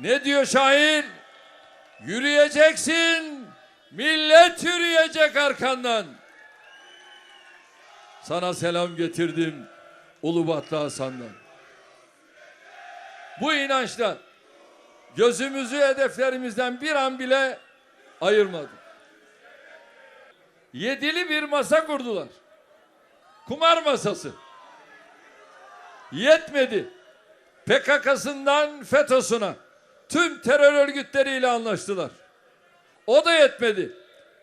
Ne diyor şair? Yürüyeceksin, millet yürüyecek arkandan. Sana selam getirdim Ulubatlı Hasan'dan. Bu inançla gözümüzü hedeflerimizden bir an bile ayırmadık. Yedili bir masa kurdular. Kumar masası. Yetmedi. PKK'sından FETÖ'süne tüm terör örgütleriyle anlaştılar. O da yetmedi.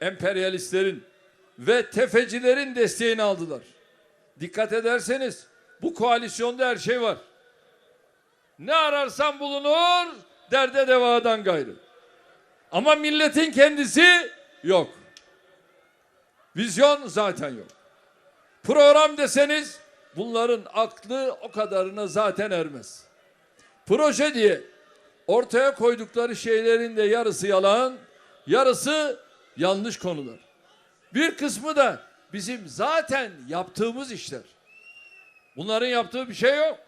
Emperyalistlerin ve tefecilerin desteğini aldılar. Dikkat ederseniz bu koalisyonda her şey var. Ne ararsan bulunur, derde devadan gayrı. Ama milletin kendisi yok. Vizyon zaten yok. Program deseniz bunların aklı o kadarına zaten ermez. Proje diye ortaya koydukları şeylerin de yarısı yalan, yarısı yanlış konular. Bir kısmı da bizim zaten yaptığımız işler. Bunların yaptığı bir şey yok.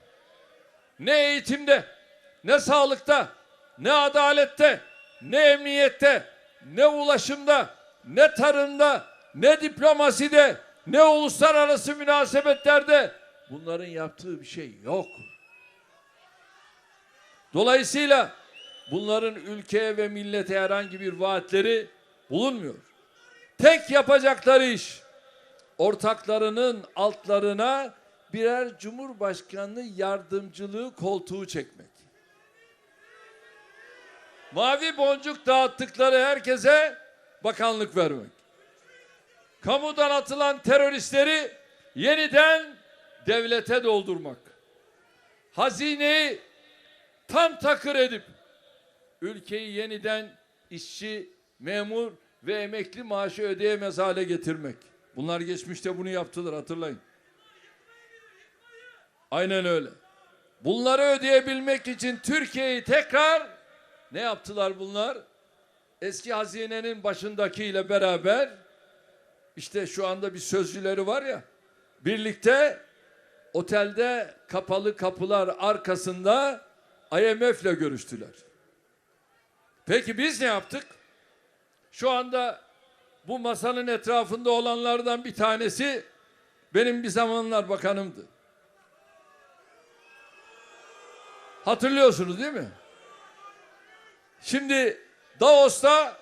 Ne eğitimde, ne sağlıkta, ne adalette, ne emniyette, ne ulaşımda, ne tarımda, ne diplomaside, ne uluslararası münasebetlerde bunların yaptığı bir şey yok. Dolayısıyla bunların ülkeye ve millete herhangi bir vaatleri bulunmuyor. Tek yapacakları iş ortaklarının altlarına birer cumhurbaşkanlığı yardımcılığı koltuğu çekmek. Mavi boncuk dağıttıkları herkese bakanlık vermek. Kamudan atılan teröristleri yeniden devlete doldurmak. Hazineyi tam takır edip ülkeyi yeniden işçi, memur ve emekli maaşı ödeyemez hale getirmek. Bunlar geçmişte bunu yaptılar hatırlayın. Aynen öyle. Bunları ödeyebilmek için Türkiye'yi tekrar ne yaptılar bunlar? Eski hazinenin başındakiyle beraber işte şu anda bir sözcüleri var ya birlikte otelde kapalı kapılar arkasında IMF'le görüştüler. Peki biz ne yaptık? Şu anda bu masanın etrafında olanlardan bir tanesi benim bir zamanlar bakanımdı. Hatırlıyorsunuz değil mi? Şimdi Davos'ta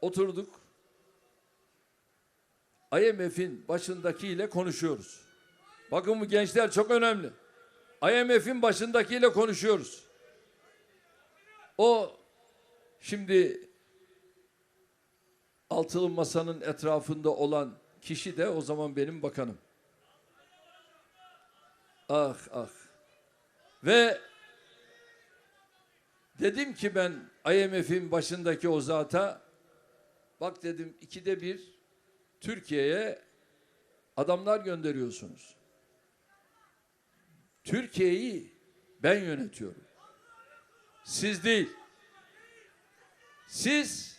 oturduk. IMF'in başındakiyle konuşuyoruz. Bakın bu gençler çok önemli. IMF'in başındakiyle konuşuyoruz. O şimdi altılı masanın etrafında olan kişi de o zaman benim bakanım. Ah ah. Ve dedim ki ben IMF'in başındaki o zata bak dedim ikide bir Türkiye'ye adamlar gönderiyorsunuz. Türkiye'yi ben yönetiyorum. Siz değil. Siz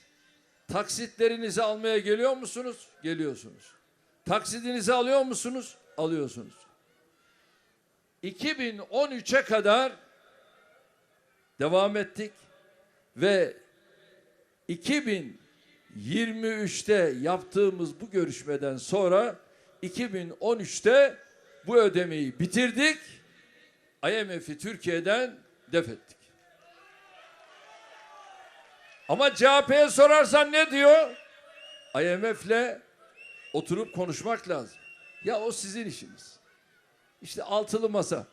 taksitlerinizi almaya geliyor musunuz? Geliyorsunuz. Taksidinizi alıyor musunuz? Alıyorsunuz. 2013'e kadar devam ettik ve 2023'te yaptığımız bu görüşmeden sonra 2013'te bu ödemeyi bitirdik. IMF'i Türkiye'den def ettik. Ama CHP'ye sorarsan ne diyor? IMF'le oturup konuşmak lazım. Ya o sizin işiniz. İşte altılı masa.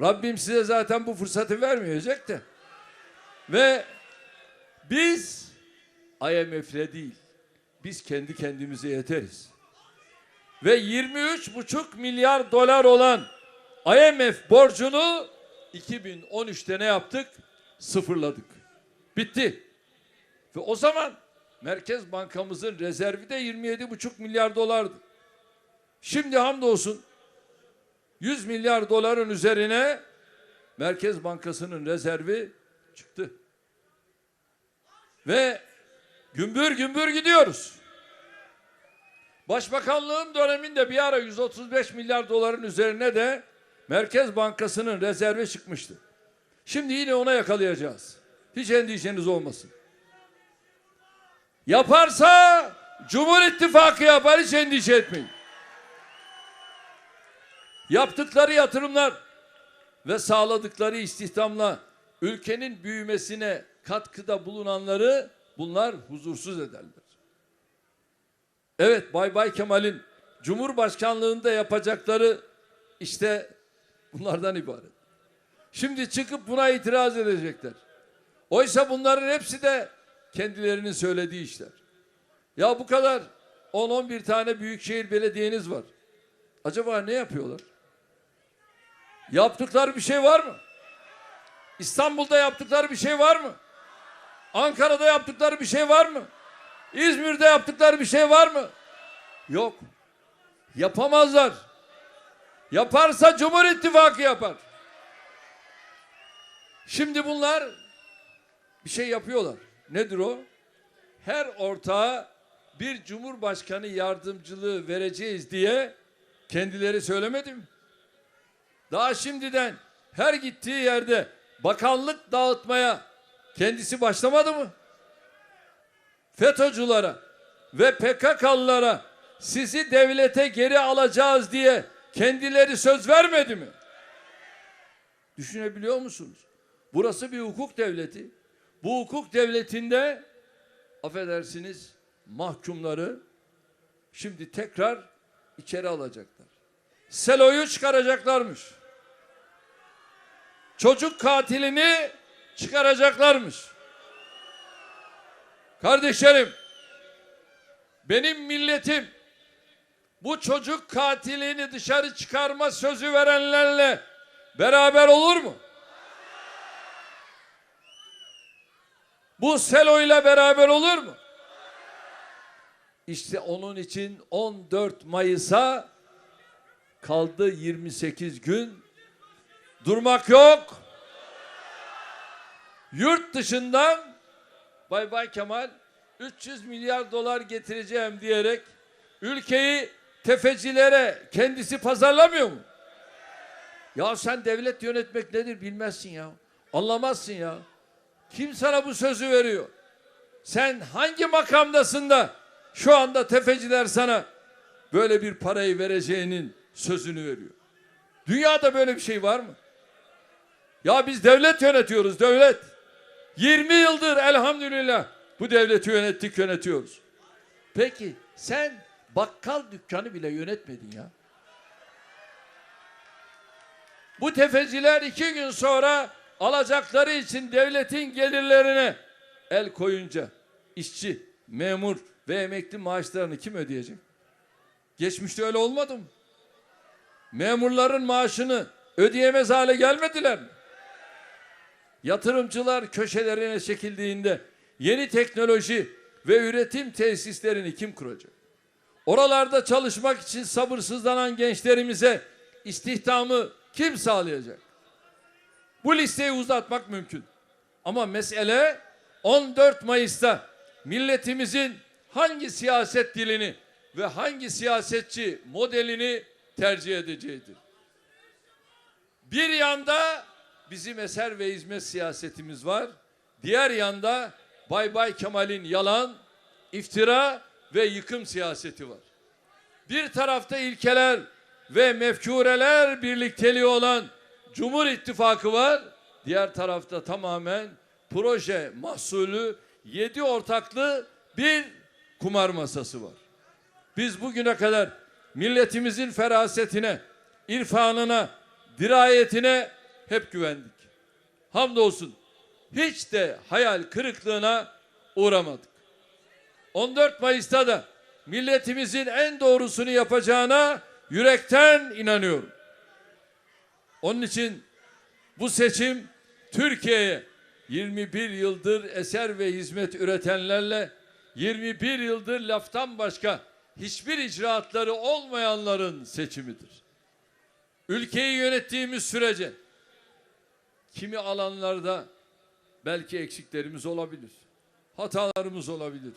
Rabbim size zaten bu fırsatı vermeyecek de. Ve biz IMF'le değil, biz kendi kendimize yeteriz. Ve 23,5 milyar dolar olan IMF borcunu 2013'te ne yaptık? Sıfırladık. Bitti. Ve o zaman Merkez Bankamızın rezervi de 27,5 milyar dolardı. Şimdi hamdolsun 100 milyar doların üzerine Merkez Bankası'nın rezervi çıktı. Ve gümbür gümbür gidiyoruz. Başbakanlığım döneminde bir ara 135 milyar doların üzerine de Merkez Bankası'nın rezervi çıkmıştı. Şimdi yine ona yakalayacağız. Hiç endişeniz olmasın. Yaparsa Cumhur İttifakı yapar hiç endişe etmeyin. Yaptıkları yatırımlar ve sağladıkları istihdamla ülkenin büyümesine katkıda bulunanları bunlar huzursuz ederler. Evet Bay Bay Kemal'in Cumhurbaşkanlığında yapacakları işte bunlardan ibaret. Şimdi çıkıp buna itiraz edecekler. Oysa bunların hepsi de kendilerinin söylediği işler. Ya bu kadar 10-11 tane büyükşehir belediyeniz var. Acaba ne yapıyorlar? Yaptıkları bir şey var mı? İstanbul'da yaptıkları bir şey var mı? Ankara'da yaptıkları bir şey var mı? İzmir'de yaptıkları bir şey var mı? Yok. Yapamazlar. Yaparsa Cumhur İttifakı yapar. Şimdi bunlar bir şey yapıyorlar. Nedir o? Her ortağa bir cumhurbaşkanı yardımcılığı vereceğiz diye kendileri söylemedi mi? Daha şimdiden her gittiği yerde bakanlık dağıtmaya kendisi başlamadı mı? FETÖ'cülere ve PKK'lılara sizi devlete geri alacağız diye kendileri söz vermedi mi? Düşünebiliyor musunuz? Burası bir hukuk devleti. Bu hukuk devletinde affedersiniz mahkumları şimdi tekrar içeri alacaklar. Selo'yu çıkaracaklarmış. Çocuk katilini çıkaracaklarmış. Kardeşlerim, benim milletim bu çocuk katilini dışarı çıkarma sözü verenlerle beraber olur mu? Bu Selo ile beraber olur mu? İşte onun için 14 Mayıs'a kaldı 28 gün. Durmak yok. Yurt dışından Bay Bay Kemal 300 milyar dolar getireceğim diyerek ülkeyi tefecilere kendisi pazarlamıyor mu? Ya sen devlet yönetmek nedir bilmezsin ya. Anlamazsın ya. Kim sana bu sözü veriyor? Sen hangi makamdasın da şu anda tefeciler sana böyle bir parayı vereceğinin sözünü veriyor? Dünyada böyle bir şey var mı? Ya biz devlet yönetiyoruz, devlet. 20 yıldır elhamdülillah bu devleti yönettik, yönetiyoruz. Peki sen bakkal dükkanı bile yönetmedin ya. Bu tefeciler iki gün sonra alacakları için devletin gelirlerine el koyunca işçi, memur ve emekli maaşlarını kim ödeyecek? Geçmişte öyle olmadı mı? Memurların maaşını ödeyemez hale gelmediler mi? Yatırımcılar köşelerine çekildiğinde yeni teknoloji ve üretim tesislerini kim kuracak? Oralarda çalışmak için sabırsızlanan gençlerimize istihdamı kim sağlayacak? Bu listeyi uzatmak mümkün. Ama mesele 14 Mayıs'ta milletimizin hangi siyaset dilini ve hangi siyasetçi modelini tercih edeceğidir. Bir yanda bizim eser ve hizmet siyasetimiz var. Diğer yanda Bay Bay Kemal'in yalan, iftira ve yıkım siyaseti var. Bir tarafta ilkeler ve mefkureler birlikteliği olan Cumhur İttifakı var. Diğer tarafta tamamen proje mahsulü yedi ortaklı bir kumar masası var. Biz bugüne kadar milletimizin ferasetine, irfanına, dirayetine hep güvendik. Hamdolsun hiç de hayal kırıklığına uğramadık. 14 Mayıs'ta da milletimizin en doğrusunu yapacağına yürekten inanıyorum. Onun için bu seçim Türkiye'ye 21 yıldır eser ve hizmet üretenlerle 21 yıldır laftan başka hiçbir icraatları olmayanların seçimidir. Ülkeyi yönettiğimiz sürece kimi alanlarda belki eksiklerimiz olabilir. Hatalarımız olabilir.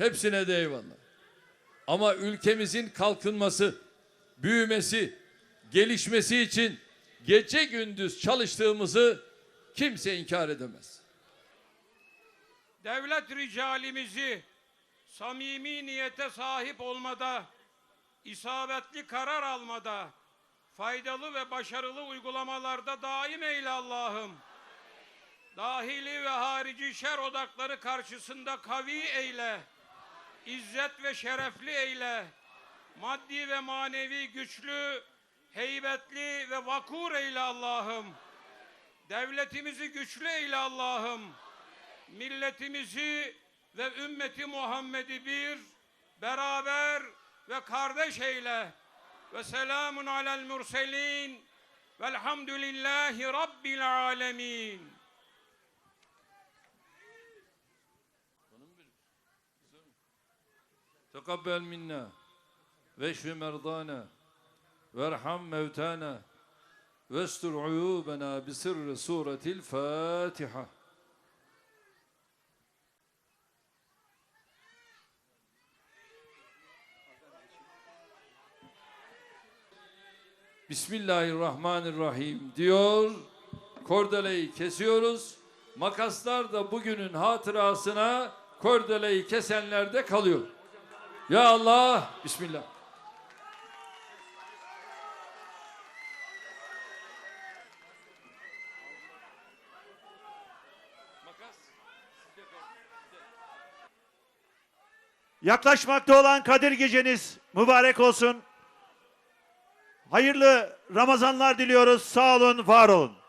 Hepsine de eyvallah. Ama ülkemizin kalkınması, büyümesi, gelişmesi için gece gündüz çalıştığımızı kimse inkar edemez. devlet ricalimizi samimi niyete sahip olmada, isabetli karar almada, faydalı ve başarılı uygulamalarda daim eyle Allah'ım. Dahili ve harici şer odakları karşısında kavi eyle, izzet ve şerefli eyle, maddi ve manevi güçlü, heybetli ve vakur eyle Allah'ım. Devletimizi güçlü eyle Allah'ım milletimizi ve ümmeti Muhammed'i bir, beraber ve kardeş eyle. Ve selamun alel murselin. Velhamdülillahi Rabbil alemin. Tekabbel minna ve şfi merdana verham mevtana vestur uyubena bi sırrı suretil Fatiha. Bismillahirrahmanirrahim diyor. Kordeleyi kesiyoruz. Makaslar da bugünün hatırasına kordeleyi kesenlerde kalıyor. Ya Allah, Bismillah. Yaklaşmakta olan Kadir Geceniz mübarek olsun. Hayırlı Ramazanlar diliyoruz. Sağ olun, var olun.